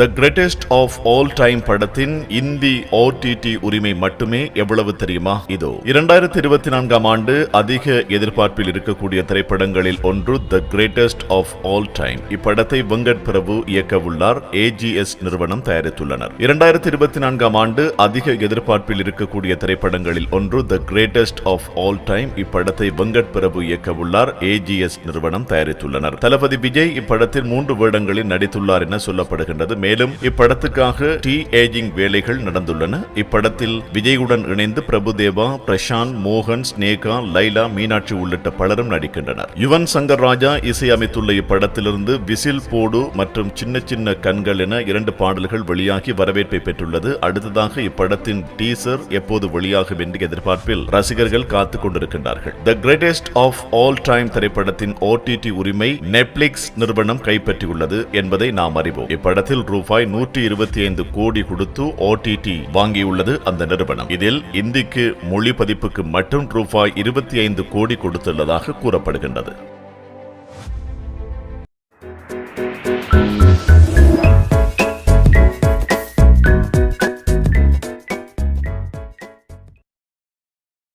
The greatest of all time படத்தின் Hindi OTT உரிமை மட்டுமே எவ்வளவு தெரியுமா? இதோ இரண்டாயிரத்தி இருபத்தி நான்காம் ஆண்டு அதிக எதிர்பார்ப்பில் இருக்கக்கூடிய திரைப்படங்களில் ஒன்று the greatest of all time இப்படத்தை வெங்கட் பிரபு இயக்கவுள்ளார். ஏஜிஎஸ் நிறுவனம் தயாரித்துள்ளனர். இரண்டாயிரத்தி இருபத்தி நான்காம் ஆண்டு அதிக எதிர்பார்ப்பில் இருக்கக்கூடிய திரைப்படங்களில் ஒன்று the greatest of all time இப்படத்தை வெங்கட் பிரபு இயக்கவுள்ளார். ஏஜிஎஸ் நிறுவனம் தயாரித்துள்ளனர். தளபதி விஜய் இப்படத்தில் மூன்று வேடங்களில் நடித்துள்ளார் என சொல்லப்படுகின்றது. மேலும் இப்படத்துக்காக டி ஏஜிங் வேலைகள் நடந்துள்ளன. இப்படத்தில் விஜயுடன் இணைந்து பிரபுதேவா பிரசாந்த் மோகன் ஸ்னேகா லைலா மீனாட்சி உள்ளிட்ட பலரும் நடிக்கின்றனர். யுவன் சங்கர் ராஜா இசையமைத்துள்ள இப்படத்திலிருந்து விசில் போடு மற்றும் சின்ன சின்ன கண்கள் என இரண்டு பாடல்கள் வெளியாகி வரவேற்பை பெற்றுள்ளது. அடுத்ததாக இப்படத்தின் டீசர் எப்போது வெளியாகும் என்று எதிர்பார்ப்பில் ரசிகர்கள் காத்துக் கொண்டிருக்கின்றார்கள். The greatest of all time திரைப்படத்தின் ஓடிடி உரிமை நெட்ஃபிளிக்ஸ் நிறுவனம் கைப்பற்றியுள்ளது என்பதை நாம் அறிவோம். இப்படத்தில் ரூபாய் நூற்றி இருபத்தி ஐந்து கோடி கொடுத்து ஓடிடி வாங்கியுள்ளது அந்த நிறுவனம். இதில் இந்திக்கு மொழி பதிப்புக்கு மட்டும் ரூபாய் இருபத்தி ஐந்து கோடி கொடுத்துள்ளதாக கூறப்படுகின்றது.